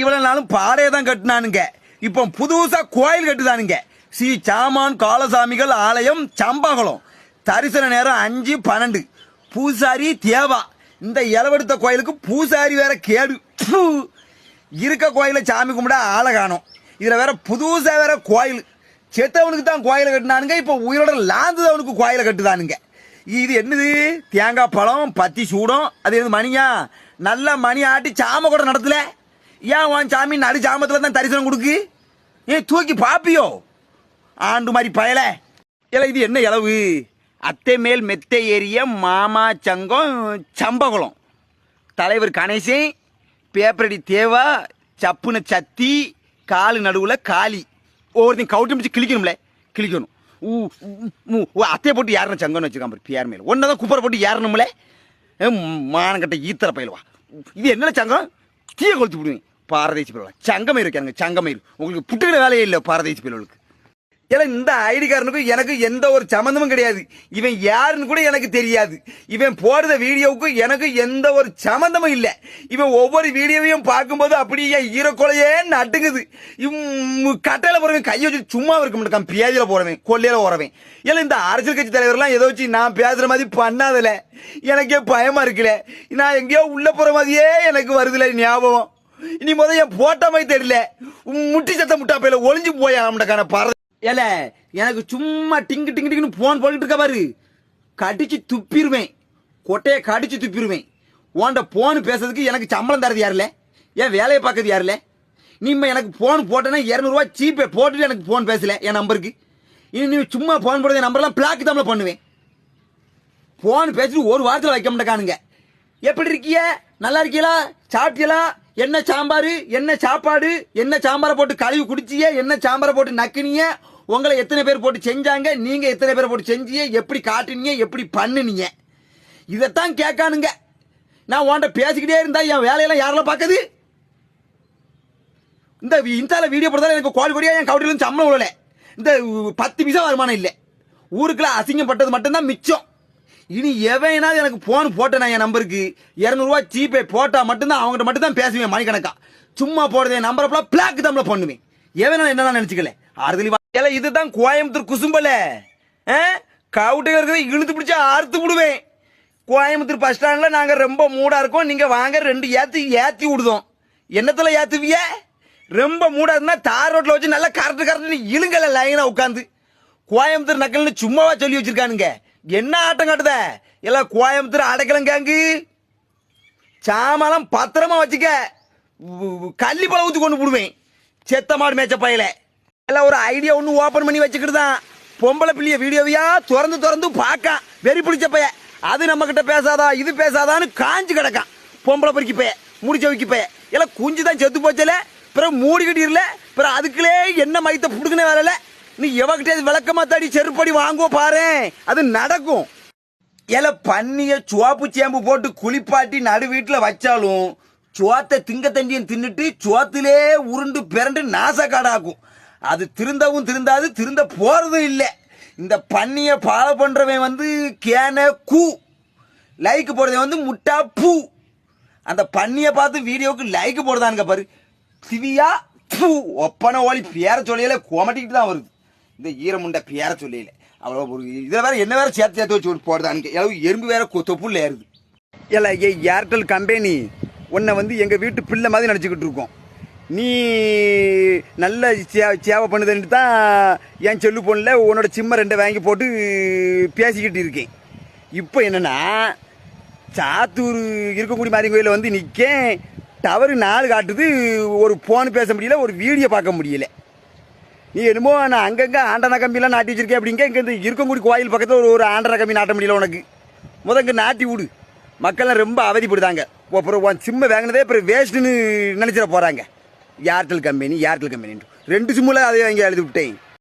இவ்வளவு நாளும் பாறையை தான் கட்டினானுங்க. இப்போ புதுசா கோயில் கட்டுதானுங்க. ஸ்ரீ சாமான் காலசாமிகள் ஆலயம் சம்பகலம். தரிசன நேரம் அஞ்சு பன்னெண்டு. பூசாரி தேவா. இந்த இளவெடுத்த கோயிலுக்கு பூசாரி வேற கேடு. இருக்க கோயில சாமி கும்பிட ஆளை காணும். இதுல வேற புதுசா வேற கோயில். செத்தவனுக்கு தான் கோயிலை கட்டினானுங்க. இப்போ உயிரோட லாந்தவனுக்கு கோயிலை கட்டுதானுங்க. இது என்னது? தேங்காய் பழம் பத்தி சூடம். அது எது மணியா? நல்ல மணி ஆட்டி சாம கூட நடத்தலை. ஏன் உன் சாமி நடு சாமத்தில் தான் தரிசனம் கொடுக்கு? ஏ தூக்கி பாப்பியோ? ஆண்டு மாதிரி பயல. இல்லை இது என்ன இளவு? அத்தை மேல் மெத்தை ஏறிய மாமா சங்கம் சம்பகுளம். தலைவர் கணேசன் பேப்பரடி தேவா சப்புன சத்தி காலு நடுவில் காலி. ஒவ்வொருத்தையும் கவுட்டி முடிச்சு கிழிக்கணும்ல கிழிக்கணும். ஊ அத்தையை போட்டு யாருன்னு சங்கம்னு வச்சுக்காம பாரு பேர் மேல. ஒன்றை தான் குப்பரை போட்டு ஏறணும்ல. மானங்கட்ட ஈத்தர பயிலுவா. இது என்ன சங்கம்? தீய கொளுத்து விடுவேன். பாரதேசி பிள்ளை சங்கம் இருக்காங்க சங்கமயிர் உங்களுக்கு புட்டுக்கிற வேலையே இல்லை பாரதேசி பயிலுவலுக்கு ஏன்னா இந்த ஐடி காரனுக்கும் எனக்கு எந்த ஒரு சம்மந்தமும் கிடையாது. இவன் யாருன்னு கூட எனக்கு தெரியாது. இவன் போடுற வீடியோவுக்கும் எனக்கு எந்த ஒரு சம்மந்தமும் இல்லை. இவன் ஒவ்வொரு வீடியோவையும் பார்க்கும்போது அப்படியே என் ஈரக்கொலையே நட்டுங்குது கட்டையில் கட்டையில கையை வச்சு சும்மா இருக்க மாட்டேன் பியாதியில போகிறவன் கொல்லையில் போறவன் ஏன்னா இந்த அரசியல் கட்சி தலைவர்லாம் ஏதோ வச்சு நான் பேசுகிற மாதிரி பண்ணாதில்ல எனக்கே பயமாக இருக்குல்ல நான் எங்கேயோ உள்ளே போகிற மாதிரியே எனக்கு வருதுல ஞாபகம். இனி முத என் போட்ட மாதிரி தெரியல முட்டி சத்தம் முட்டா பையில ஒளிஞ்சு போய் ஆமண்டக்கான பற ஏல எனக்கு சும்மா டிங்கு டிங்கு டிங்குன்னு போன் போட்டுட்டு இருக்க பாரு. கடிச்சு துப்பிடுவேன் கொட்டையை கடிச்சு துப்பிடுவேன் உன்ட போன் பேசுறதுக்கு எனக்கு சம்பளம் தரது யாருல ஏன் வேலையை பார்க்கறது யாருல நீ எனக்கு போன் போட்டேன்னா இரநூறுவா சீப்பே போட்டுட்டு எனக்கு போன் பேசல என் நம்பருக்கு இனி நீ சும்மா போன் போடுற நம்பர்லாம் பிளாக் தான் பண்ணுவேன். போன் பேசிட்டு ஒரு வாரத்தில் வைக்க மாட்டேக்கானுங்க எப்படி இருக்கிய? நல்லா இருக்கீங்களா சாப்பிட்டீங்களா என்ன சாம்பார்? என்ன சாப்பாடு? என்ன சாம்பாரை போட்டு கழுவி குடிச்சிய? என்ன சாம்பாரை போட்டு நக்குனீங்க உங்களை எத்தனை பேர் போட்டு செஞ்சாங்க? நீங்க எத்தனை பேர் போட்டு செஞ்சிய? எப்படி காட்டினீங்க எப்படி பண்ணுனீங்க இதைத்தான் கேட்கானுங்க. நான் உன்ட்ட பேசிக்கிட்டே இருந்தா என் வேலையெல்லாம் யாரெல்லாம் பார்க்குது? இந்த இன்ஸ்டால வீடியோ போடுறதால எனக்கு கோடி கோடியா என் கவுண்டிலும் சம்பளம் விடல இந்த பத்து பைசா வருமானம் இல்லை. ஊருக்குள்ள அசிங்கப்பட்டது மட்டும்தான் மிச்சம். இனி எவனாவது எனக்கு போன் போட்டேன் என் நம்பருக்கு இரநூறுவா ஜிபே போட்டால் மட்டும்தான் அவங்ககிட்ட மட்டும் தான் பேசுவேன் மணிக்கணக்கா. சும்மா போடுறது என் நம்பரை ஃபுல்லாக பிளாக் தான் பண்ணுவேன். எவனா என்ன நினச்சிக்கல? ஆறுதலி ஏல இதுதான் கோயம்புத்தூர் குசும்பல. கவுட்டையில் இருக்கிறத இழுத்து பிடிச்சா அறுத்து விடுவேன். கோயம்புத்தூர் பஸ் ஸ்டாண்டில் நாங்கள் ரொம்ப மூடாக இருக்கோம். நீங்கள் வாங்க ரெண்டு ஏற்றி ஏற்றி விடுதோம். என்னத்தில் ஏற்றுவிய ரொம்ப மூடாக இருந்தால் தார் ரோட்டில் வச்சு நல்லா கரெக்ட் கரெக்ட் இழுங்கலை லைனாக உட்காந்து கோயம்புத்தூர் நக்கல்னு சும்மாவா சொல்லி வச்சிருக்கானுங்க. என்ன ஆட்டம் காட்டுத? எல்லாம் கோயம்புத்தூர் அடைக்கலம் கேங்கு. சாமானம் பத்திரமா வச்சுக்க. கள்ளி பழ ஊத்தி கொண்டு போடுவேன். செத்த மாடு மேய்ச்ச பையல. எல்லாம் ஒரு ஐடியா ஒன்று ஓப்பன் பண்ணி வச்சுக்கிட்டு தான் பொம்பளை பிள்ளைய வீடியோவையா திறந்து திறந்து பார்க்க வெறி பிடிச்ச பைய. அது நம்ம கிட்ட பேசாதா இது பேசாதான்னு காஞ்சு கிடக்கான். பொம்பளை பொறுக்கி பைய முடிச்ச வைக்க பைய. எல்லாம் குஞ்சு தான் செத்து போச்சல. பிறகு மூடிக்கிட்டு இல்லை பிறகு அதுக்குள்ளே என்ன மைத்த புடுக்குன வேலையில நீ எவகிட்ட விளக்கமா தடி செருப்படி வாங்குவோ பாரு. அது நடக்கும். ஏல பன்னிய சுவாப்பு சேம்பு போட்டு குளிப்பாட்டி நடு வீட்டில் வச்சாலும் சோத்தை திங்க தண்டியும் தின்னுட்டு சோத்திலே உருண்டு பிறண்டு நாசக்காடாக்கும் அது திருந்தவும் திருந்தாது திருந்த போறதும் இல்லை. இந்த பன்னியை ஃபாலோ பண்றவன் வந்து கேன கூ. லைக் போடுறவன் வந்து முட்டா பூ. அந்த பன்னியை பார்த்து வீடியோவுக்கு லைக் போடுதானுங்க பாரு. சிவியா பூ. ஒப்பனை ஓலி பேர சொல்லையில கொமட்டிக்கிட்டு தான் வருது. இந்த ஈரமுண்டை பேர சொல்லல. அவ்வளோ ஒரு இதில் வேற என்ன வேற சேர்த்து சேர்த்து வச்சு ஒரு போடுதானுங்க எவ்வளவு எறும்பு வேற கொ- தொப்புள்ள ஏறுது. இல்லை ஏ ஏர்டெல் கம்பெனி உன்னை வந்து எங்கள் வீட்டு பிள்ளை மாதிரி நினச்சிக்கிட்டு இருக்கோம். நீ நல்ல சே சேவை பண்ணுதுன்ட்டு தான் என் செல்லு ஃபோனில் உன்னோட சிம்மை ரெண்டை வாங்கி போட்டு பேசிக்கிட்டு இருக்கேன். இப்போ என்னென்னா சாத்தூர் இருக்கக்கூடிய மாதிரி கோயிலில் வந்து நிற்கேன் டவரு நாலு காட்டுது. ஒரு ஃபோன் பேச முடியல ஒரு வீடியோ பார்க்க முடியல. நீ என்னமோ நான் அங்கங்கே ஆண்டன கம்பிலாம் நாட்டி வச்சிருக்கேன். அப்படிங்க இங்கே இந்த இருக்கங்குடி கோயில் பக்கத்தில் ஒரு ஒரு ஆண்டன கம்பி நாட்ட முடியல உனக்கு. முத இங்கே நாட்டி விடு. மக்கள்லாம் ரொம்ப அவதிப்படுதாங்க. அப்புறம் உன் சிம்மை வாங்கினதே அப்புறம் வேஸ்ட்டுன்னு நினச்சிட போகிறாங்க ஏர்டெல் கம்பெனி ஏர்டெல் கம்பெனின்ட்டு ரெண்டு சிம்மில் அதை வாங்கி எழுதி விட்டேன்.